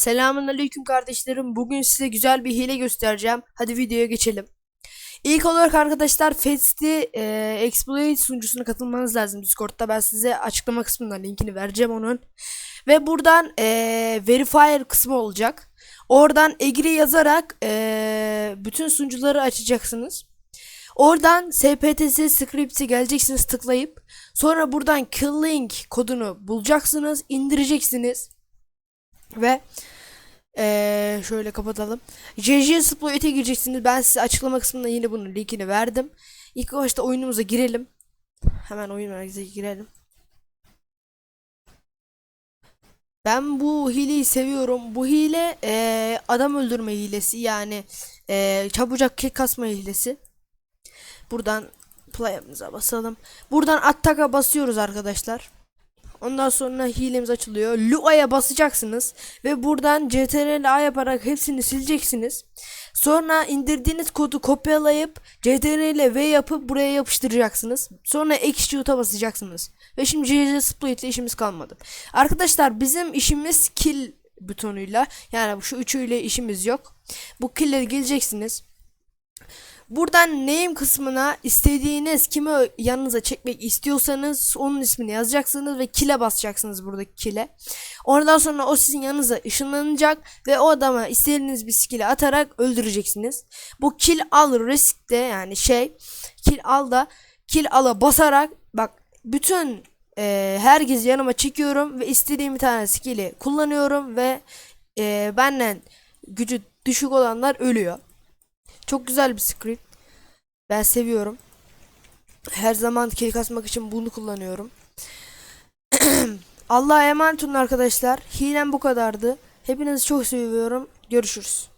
Selamun aleyküm kardeşlerim. Bugün size güzel bir hile göstereceğim. Hadi videoya geçelim. İlk olarak arkadaşlar Festi e, Exploit sunucusuna katılmanız lazım Discord'da. Ben size açıklama kısmından linkini vereceğim onun. Ve buradan e, Verifier kısmı olacak. Oradan Egri yazarak e, bütün sunucuları açacaksınız. Oradan SPTS script'i geleceksiniz tıklayıp sonra buradan kill link kodunu bulacaksınız, indireceksiniz. Ve eee, şöyle kapatalım. JJ Exploit'e gireceksiniz. Ben size açıklama kısmında yine bunun linkini verdim. İlk başta oyunumuza girelim. Hemen oyun merkezine girelim. Ben bu hileyi seviyorum. Bu hile eee, adam öldürme hilesi yani eee, çabucak kill kasma hilesi. Buradan play'ımıza basalım. Buradan attaka basıyoruz arkadaşlar. Ondan sonra hilemiz açılıyor. Lua'ya basacaksınız ve buradan CTRL A yaparak hepsini sileceksiniz. Sonra indirdiğiniz kodu kopyalayıp CTRL V yapıp buraya yapıştıracaksınız. Sonra execute'a basacaksınız. Ve şimdi CC Split işimiz kalmadı. Arkadaşlar bizim işimiz kill butonuyla yani şu üçüyle işimiz yok. Bu kill'e geleceksiniz. Buradan name kısmına istediğiniz kimi yanınıza çekmek istiyorsanız onun ismini yazacaksınız ve kile basacaksınız buradaki kile. Ondan sonra o sizin yanınıza ışınlanacak ve o adama istediğiniz bir skill'i atarak öldüreceksiniz. Bu kill al riskte yani şey kill al da kill ala basarak bak bütün e, herkesi yanıma çekiyorum ve istediğim bir tane skill'i kullanıyorum ve e, benden gücü düşük olanlar ölüyor. Çok güzel bir script. Ben seviyorum. Her zaman kill kasmak için bunu kullanıyorum. Allah'a emanet olun arkadaşlar. Hilem bu kadardı. Hepinizi çok seviyorum. Görüşürüz.